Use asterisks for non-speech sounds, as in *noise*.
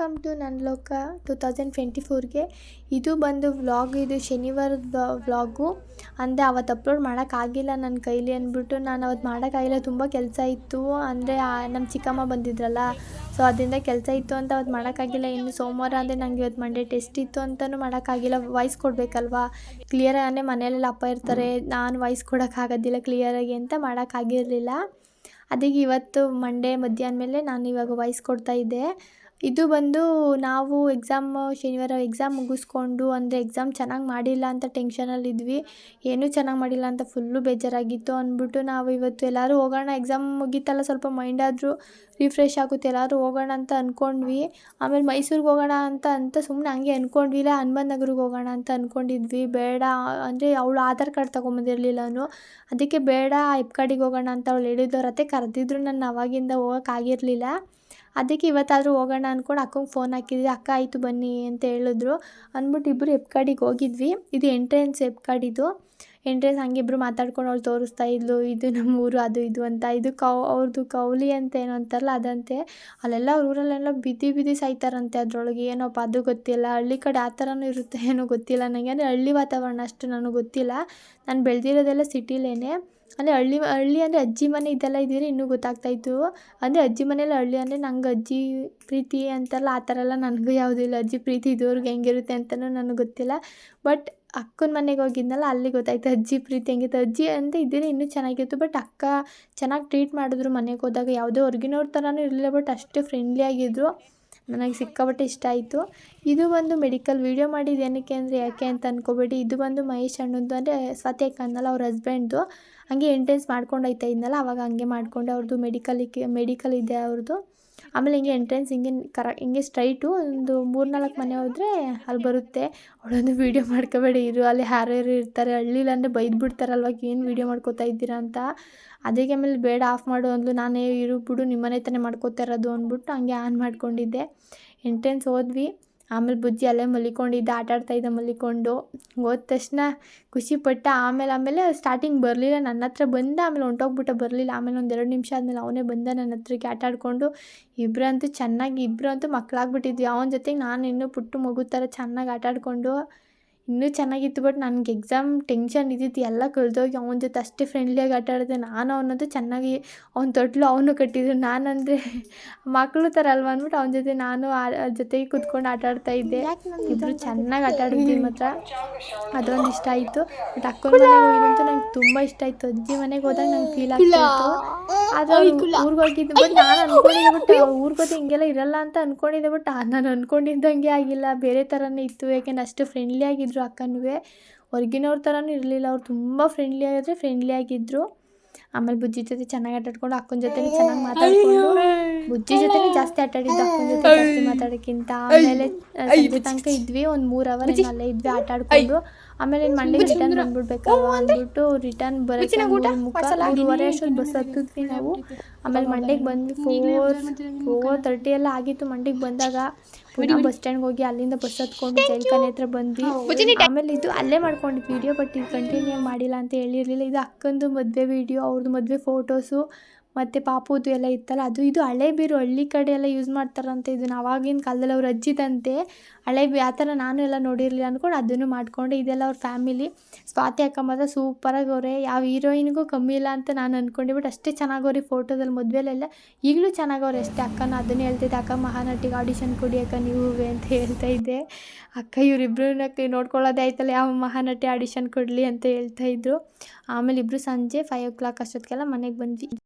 Welcome to ನನ್ನ ಲೋಕ two thousand twenty ಫೋರ್ಗೆ ಇದು ಬಂದು ವ್ಲಾಗ್ ಇದು ಶನಿವಾರದ ವ್ಲಾಗು ಅಂದರೆ ಅವತ್ತು ಅಪ್ಲೋಡ್ ಮಾಡೋಕ್ಕಾಗಿಲ್ಲ ನನ್ನ ಕೈಲಿ ಅಂದ್ಬಿಟ್ಟು ನಾನು ಅವತ್ತು ಮಾಡೋಕ್ಕಾಗಿಲ್ಲ ತುಂಬ ಕೆಲಸ ಇತ್ತು. ಅಂದರೆ ನಮ್ಮ ಚಿಕ್ಕಮ್ಮ ಬಂದಿದ್ರಲ್ಲ ಸೊ ಅದರಿಂದ ಕೆಲಸ ಇತ್ತು ಅಂತ ಅವತ್ತು ಮಾಡೋಕ್ಕಾಗಿಲ್ಲ ಇನ್ನು ಸೋಮವಾರ ಅಂದರೆ ನನಗೆ ಇವತ್ತು ಮಂಡೇ ಟೆಸ್ಟ್ ಇತ್ತು ಅಂತಲೂ ಮಾಡೋಕ್ಕಾಗಿಲ್ಲ ವಾಯ್ಸ್ ಕೊಡಬೇಕಲ್ವಾ? ಕ್ಲಿಯರ್ ಅಂದರೆ ಮನೆಯಲ್ಲೆಲ್ಲ ಅಪ್ಪ ಇರ್ತಾರೆ, ನಾನು ವಾಯ್ಸ್ ಕೊಡೋಕ್ಕಾಗೋದಿಲ್ಲ ಕ್ಲಿಯರಾಗಿ ಅಂತ ಮಾಡೋಕ್ಕಾಗಿರಲಿಲ್ಲ ಅದಕ್ಕೆ ಇವತ್ತು ಮಂಡೇ ಮಧ್ಯಾಹ್ನ ಮೇಲೆ ನಾನು ಇವಾಗ ವಾಯ್ಸ್ ಕೊಡ್ತಾ ಇದ್ದೆ. ಇದು ಬಂದು ನಾವು ಎಕ್ಸಾಮು ಶನಿವಾರ ಎಕ್ಸಾಮ್ ಮುಗಿಸ್ಕೊಂಡು ಅಂದರೆ ಎಕ್ಸಾಮ್ ಚೆನ್ನಾಗಿ ಮಾಡಿಲ್ಲ ಅಂತ ಟೆನ್ಷನಲ್ಲಿದ್ವಿ ಏನೂ ಚೆನ್ನಾಗಿ ಮಾಡಿಲ್ಲ ಅಂತ ಫುಲ್ಲು ಬೇಜಾರಾಗಿತ್ತು ಅಂದ್ಬಿಟ್ಟು ನಾವು ಇವತ್ತು ಎಲ್ಲರೂ ಹೋಗೋಣ ಎಕ್ಸಾಮ್ ಮುಗೀತಲ್ಲ ಸ್ವಲ್ಪ ಮೈಂಡ್ ಆದರೂ ರಿಫ್ರೆಶ್ ಆಗುತ್ತೆ, ಎಲ್ಲರೂ ಹೋಗೋಣ ಅಂತ ಅಂದ್ಕೊಂಡ್ವಿ ಆಮೇಲೆ ಮೈಸೂರಿಗೆ ಹೋಗೋಣ ಅಂತ ಅಂತ ಸುಮ್ಮನೆ ಹಂಗೆ ಅಂದ್ಕೊಂಡ್ವಿ ಇಲ್ಲ ಹನುಮಂತ ನಗರಿಗೆ ಹೋಗೋಣ ಅಂತ ಅಂದ್ಕೊಂಡಿದ್ವಿ ಬೇಡ, ಅಂದರೆ ಅವಳು ಆಧಾರ್ ಕಾರ್ಡ್ ತೊಗೊಂಬಂದಿರಲಿಲ್ಲ ಅದಕ್ಕೆ ಬೇಡ ಎಪ್ಕಾಡಿಗೆ ಹೋಗೋಣ ಅಂತ ಅವಳು ಹೇಳಿದ್ರು ಅತ್ತೆ ಕರೆದಿದ್ರು. ನಾನು ಅವಾಗಿಂದ ಹೋಗೋಕ್ಕಾಗಿರಲಿಲ್ಲ ಅದಕ್ಕೆ ಇವತ್ತಾದರೂ ಹೋಗೋಣ ಅಂದ್ಕೊಂಡು ಅಕ್ಕಂಗೆ ಫೋನ್ ಹಾಕಿದ್ವಿ. ಅಕ್ಕ, ಆಯಿತು ಬನ್ನಿ ಅಂತ ಹೇಳಿದ್ರು. ಅಂದ್ಬಿಟ್ಟು ಇಬ್ಬರು ಎಪ್ಕಾಡಿಗೆ ಹೋಗಿದ್ವಿ. ಇದು ಎಂಟ್ರೆನ್ಸ್ ಎಪ್ಕಾಡಿದು ಎಂಟ್ರೆನ್ಸ್ ಹಂಗಿಬ್ರು ಮಾತಾಡ್ಕೊಂಡು ಅವ್ಳು ತೋರಿಸ್ತಾ ಇದ್ಲು. ಇದು ನಮ್ಮ ಊರು, ಅದು ಇದು ಅಂತ. ಇದು ಕೌ ಅವ್ರದ್ದು ಕೌಲಿ ಅಂತ ಏನು ಅಂತಾರಲ್ಲ, ಅದಂತೆ. ಅಲ್ಲೆಲ್ಲ ಊರಲ್ಲೆಲ್ಲ ಬಿದ್ದಿ ಬಿದ್ದಿ ಸಾಯ್ತಾರಂತೆ ಅದರೊಳಗೆ. ಏನೋಪ್ಪ, ಅದು ಗೊತ್ತಿಲ್ಲ. ಹಳ್ಳಿ ಕಡೆ ಆ ಥರನೂ ಇರುತ್ತೆ ಏನೋ ಗೊತ್ತಿಲ್ಲ ನನಗೆ ಅಂದರೆ ಹಳ್ಳಿ ವಾತಾವರಣ ಅಷ್ಟು ನನಗೆ ಗೊತ್ತಿಲ್ಲ. ನಾನು ಬೆಳೆದಿರೋದೆಲ್ಲ ಸಿಟಿಲೇನೆ ಅಂದರೆ ಹಳ್ಳಿ ಹಳ್ಳಿ ಅಂದರೆ ಅಜ್ಜಿ ಮನೆ ಇದೆಲ್ಲ ಇದ್ದಿದ್ರೆ ಇನ್ನೂ ಗೊತ್ತಾಗ್ತಾಯಿತ್ತು ಅಂದರೆ ಅಜ್ಜಿ ಮನೇಲಿ ಹಳ್ಳಿ ಅಂದರೆ ನಂಗೆ ಅಜ್ಜಿ ಪ್ರೀತಿ ಅಂತಾರಲ್ಲ ಆ ಥರ ಎಲ್ಲ ನನಗೂ ಯಾವುದೂ ಇಲ್ಲ. ಅಜ್ಜಿ ಪ್ರೀತಿ ಇದ್ದವ್ರಿಗೆ ಹೆಂಗಿರುತ್ತೆ ಅಂತಲೂ ನನಗೆ ಗೊತ್ತಿಲ್ಲ. ಬಟ್ ಅಕ್ಕನ ಮನೆಗೆ ಹೋಗಿದ್ನಲ್ಲ, ಅಲ್ಲಿ ಗೊತ್ತಾಯ್ತು ಅಜ್ಜಿ ಪ್ರೀತಿ ಹೆಂಗಿತ್ತು. ಅಜ್ಜಿ ಅಂತ ಇದ್ದೀನಿ ಇನ್ನೂ ಚೆನ್ನಾಗಿತ್ತು. ಬಟ್ ಅಕ್ಕ ಚೆನ್ನಾಗಿ ಟ್ರೀಟ್ ಮಾಡಿದ್ರು ಮನೆಗೆ ಹೋದಾಗ. ಯಾವುದೇ ಹೊರ್ಗಿನವ್ರ ಥರನೂ ಇರಲಿಲ್ಲ, ಬಟ್ ಅಷ್ಟು ಫ್ರೆಂಡ್ಲಿ ಆಗಿದ್ದರು ನನಗೆ ಸಿಕ್ಕಾಪಟ್ಟೆ ಇಷ್ಟ ಆಯಿತು. ಇದು ಒಂದು ಮೆಡಿಕಲ್ ವೀಡಿಯೋ ಮಾಡಿದ್ದು ಏನಕ್ಕೆ ಅಂದರೆ ಯಾಕೆ ಅಂತ ಅಂದ್ಕೋಬೇಡಿ ಇದು ಬಂದು ಮಹೇಶ್ ಅಣ್ಣಂದು ಅಂದರೆ ಸ್ವಾತಿ ಅಕ್ಕ ಅಂದಲ್ಲ ಅವ್ರ ಹಸ್ಬೆಂಡ್ದು ಹಂಗೆ ಎಂಟ್ರೆನ್ಸ್ ಮಾಡ್ಕೊಂಡು ಹೋಯ್ತಾ ಇದ್ನಲ್ಲ, ಅವಾಗ ಹಂಗೆ ಮಾಡಿಕೊಂಡೆ ಅವ್ರದ್ದು ಮೆಡಿಕಲಿಗೆ ಮೆಡಿಕಲ್ ಇದೆ ಅವ್ರದ್ದು. ಆಮೇಲೆ ಹಿಂಗೆ ಎಂಟ್ರೆನ್ಸ್ ಹಿಂಗೆ ಕರ, ಹಿಂಗೆ ಸ್ಟ್ರೈಟು ಒಂದು ಮೂರು ನಾಲ್ಕು ಮನೆ ಹೋದರೆ ಅಲ್ಲಿ ಬರುತ್ತೆ. ಅವಳೊಂದು ವೀಡಿಯೋ ಮಾಡ್ಕೋಬೇಡಿ, ಇರು, ಅಲ್ಲಿ ಯಾರ್ಯಾರು ಇರ್ತಾರೆ ಹಳ್ಳಿಲಿ ಅಂದರೆ ಬೈದು ಬಿಡ್ತಾರಲ್ವ ಏನು ವೀಡಿಯೋ ಮಾಡ್ಕೋತಾ ಇದ್ದೀರಾ ಅಂತ. ಅದಕ್ಕೆ ಆಮೇಲೆ ಬೇಡ ಆಫ್ ಮಾಡು ಅಂದ್ಲು. ನಾನೇ ಇರು, ಬಿಡು ನಿಮ್ಮನೆ ತಾನೇ ಮಾಡ್ಕೋತಾ ಇರೋದು ಅಂದ್ಬಿಟ್ಟು ಹಂಗೆ ಆನ್ ಮಾಡ್ಕೊಂಡಿದ್ದೆ. ಎಂಟ್ರೆನ್ಸ್ ಹೋದ್ವಿ. ಆಮೇಲೆ ಬುಜ್ಜಿ ಅಲ್ಲೇ ಮಲ್ಕೊಂಡಿದ್ದ, ಆಟ ಆಡ್ತಾಯಿದ್ದ ಮಲಿಕೊಂಡು ಹೋದ ತಕ್ಷಣ ಖುಷಿಪಟ್ಟ ಆಮೇಲೆ ಆಮೇಲೆ ಸ್ಟಾರ್ಟಿಂಗ್ ಬರಲಿಲ್ಲ ನನ್ನ ಹತ್ರ ಬಂದ, ಆಮೇಲೆ ಹೊಂಟೋಗ್ಬಿಟ್ಟ, ಬರಲಿಲ್ಲ. ಆಮೇಲೆ ಒಂದು ಎರಡು ನಿಮಿಷ ಆದಮೇಲೆ ಅವನೇ ಬಂದ ನನ್ನ ಹತ್ರಕ್ಕೆ ಆಟ ಆಡಿಕೊಂಡು. ಇಬ್ಬರಂತೂ ಚೆನ್ನಾಗಿ ಇಬ್ಬರಂತೂ ಮಕ್ಕಳಾಗ್ಬಿಟ್ಟಿದ್ವಿ ಅವನ ಜೊತೆಗೆ ನಾನು ಇನ್ನೂ ಪುಟ್ಟು ಮಗು ಥರ ಚೆನ್ನಾಗಿ ಆಟ ಆಡಿಕೊಂಡು ಇನ್ನೂ ಚೆನ್ನಾಗಿತ್ತು ಬಟ್ ನನಗೆ ಎಕ್ಸಾಮ್ ಟೆನ್ಷನ್ ಇದ್ದಿತ್ತು. ಎಲ್ಲ ಕಳೆದೋಗಿ ಅವನ ಜೊತೆ ಅಷ್ಟೇ ಫ್ರೆಂಡ್ಲಿಯಾಗಿ ಆಟ ಆಡಿದೆ. ನಾನು ಅವನದು ಚೆನ್ನಾಗಿ ಅವ್ನ ತೊಟ್ಲು ಅವನು ಕಟ್ಟಿದ್ರು ನಾನಂದರೆ *laughs* ಮಕ್ಕಳು ಥರ ಅಲ್ವಾ ಅಂದ್ಬಿಟ್ಟು ಅವನ ಜೊತೆ ನಾನು ಆ ಜೊತೆಗೆ ಕುತ್ಕೊಂಡು ಆಟ ಆಡ್ತಾ ಇದ್ದೆ. ಇಬ್ಬರು ಚೆನ್ನಾಗಿ ಆಟ ಆಡಿದ್ವಿ ಮಾತ್ರ. ಅದೊಂದು ಇಷ್ಟ ಆಯಿತು. ಬಟ್ ಅಕ್ಕನ ಮನೆಗೆ ಹೋಗಿದಂತೂ ನಂಗೆ ತುಂಬ ಇಷ್ಟ ಆಯಿತು. ಅಜ್ಜಿ ಮನೆಗೆ ಹೋದಾಗ ನಂಗೆ ಫೀಲ್ ಆಗ್ತಿತ್ತು ಅದು ಊರಿಗೆ ಹೋಗಿದ್ದು ಬಟ್ ನಾನು ಅಂದ್ಕೊಂಡಿದ್ದೆ ಬಟ್ ಊರಿಗೆ ಹೋದ ಹಿಂಗೆಲ್ಲ ಇರಲ್ಲ ಅಂತ ಅಂದ್ಕೊಂಡಿದ್ದೆ ಬಟ್ ನಾನು ಅಂದ್ಕೊಂಡಿದ್ದಂಗೆ ಆಗಿಲ್ಲ. ಬೇರೆ ಥರನೇ ಇತ್ತು ಯಾಕೆಂದ್ರೆ ಅಷ್ಟು ಫ್ರೆಂಡ್ಲಿ ಆಗಿದ್ದರು ಅಕ್ಕನೂ ಹೊರಗಿನವ್ರ ಥರನೂ ಇರಲಿಲ್ಲ. ಅವ್ರು ತುಂಬ ಫ್ರೆಂಡ್ಲಿ ಆಗಿದ್ರೆ ಫ್ರೆಂಡ್ಲಿ ಆಗಿದ್ದರು ಆಮೇಲೆ ಬುಜ್ಜಿ ಜೊತೆ ಚೆನ್ನಾಗಿ ಆಟಾಡ್ಕೊಂಡು ಅಕ್ಕನ ಜೊತೆ ಚೆನ್ನಾಗಿ ಮಾತಾಡ್ಕೊಂಡು ಬುಜ್ಜಿ ಜೊತೆ ಜಾಸ್ತಿ ಆಟಾಡಿದ್ದು ಅಕ್ಕನ ಜೊತೆ ಜಾಸ್ತಿ ಮಾತಾಡೋಕ್ಕಿಂತ. ಆಮೇಲೆ ತನಕ ಇದ್ವಿ. ಒಂದು ಮೂರು ಅವರ್ ಅಲ್ಲೇ ಇದ್ವಿ ಆಟ ಆಡ್ಕೊಂಡು ಆಮೇಲೆ ಮಂಡ್ಯಗೆ ರಿಟರ್ನ್ ಬಂದ್ಬಿಡ್ಬೇಕಲ್ವ ಅಂದ್ಬಿಟ್ಟು ರಿಟರ್ನ್ ಬರೋಕ್ಕೆ ಮೂರುವರೆ ಅಷ್ಟೊತ್ತು ಬಸ್ ಹತ್ತಿದ್ವಿ ನಾವು. ಆಮೇಲೆ ಮಂಡ್ಯಗೆ ಬಂದ್ವಿ ಫೋರ್ ಫೋರ್ ತರ್ಟಿ ಎಲ್ಲ ಆಗಿತ್ತು ಮಂಡ್ಯಗೆ ಬಂದಾಗ. ಪುನಃ ಬಸ್ ಸ್ಟ್ಯಾಂಡ್ಗೆ ಹೋಗಿ ಅಲ್ಲಿಂದ ಬಸ್ ಹತ್ಕೊಂಡು ಜೈಲ್ಖಾನೆ ಹತ್ರ ಬಂದ್ವಿ. ಆಮೇಲೆ ಇದು ಅಲ್ಲೇ ಮಾಡ್ಕೊಂಡಿದ್ದು ವಿಡಿಯೋ ಬಟ್ ಇದು ಕಂಟಿನ್ಯೂ ಮಾಡಿಲ್ಲ ಅಂತ ಹೇಳಿರಲಿಲ್ಲ. ಇದು ಅಕ್ಕಂದು ಮದುವೆ ವಿಡಿಯೋ ಅವ್ರದ್ದು ಮದುವೆ ಫೋಟೋಸು ಮತ್ತು ಪಾಪುದು ಎಲ್ಲ ಇತ್ತಲ್ಲ, ಅದು ಇದು ಹಳೆ ಬೀರು ಹಳ್ಳಿ ಕಡೆ ಎಲ್ಲ ಯೂಸ್ ಮಾಡ್ತಾರಂತೆ ಇದನ್ನು ಆವಾಗಿನ ಕಾಲದಲ್ಲಿ ಅವ್ರ ಅಜ್ಜಿದಂತೆ ಹಳೆ ಬಿ ಆ ಥರ ನಾನು ಎಲ್ಲ ನೋಡಿರಲಿಲ್ಲ ಅಂದ್ಕೊಂಡು ಅದನ್ನು ಮಾಡಿಕೊಂಡೆ. ಇದೆಲ್ಲ ಅವ್ರ ಫ್ಯಾಮಿಲಿ ಸ್ವಾತಿ ಅಕ್ಕ ಮಾತ್ರ ಸೂಪರಾಗಿ ಅವರೇ. ಯಾವ ಹೀರೋಯಿನ್ಗೂ ಕಮ್ಮಿ ಇಲ್ಲ ಅಂತ ನಾನು ಅಂದ್ಕೊಂಡೆ ಬಟ್ ಅಷ್ಟೇ ಚೆನ್ನಾಗವ್ರಿ ಫೋಟೋದಲ್ಲಿ ಮದುವೆಲೆಲ್ಲ ಈಗಲೂ ಚೆನ್ನಾಗವ್ರೆ ಅಷ್ಟೇ. ಅಕ್ಕನ ಅದನ್ನೇ ಹೇಳ್ತಿದ್ದೆ. ಅಕ್ಕ ಮಹಾನಟಿಗೆ ಆಡಿಷನ್ ಕೊಡಿ ಅಕ್ಕ, ನೀವು ಅಂತ ಹೇಳ್ತಾ ಇದ್ದೆ. ಅಕ್ಕ ಇವರಿಬ್ಬರನ್ನ ನೋಡ್ಕೊಳ್ಳೋದೇ ಆಯ್ತಲ್ಲ, ಯಾವ ಮಹಾನಟಿ ಆಡಿಷನ್ ಕೊಡಲಿ ಅಂತ ಹೇಳ್ತಾ ಇದ್ರು. ಆಮೇಲೆ ಇಬ್ಬರು ಸಂಜೆ ಫೈವ್ ಓ ಕ್ಲಾಕ್ ಅಷ್ಟೊತ್ತಿಗೆಲ್ಲ ಮನೆಗೆ ಬಂದ್ವಿ.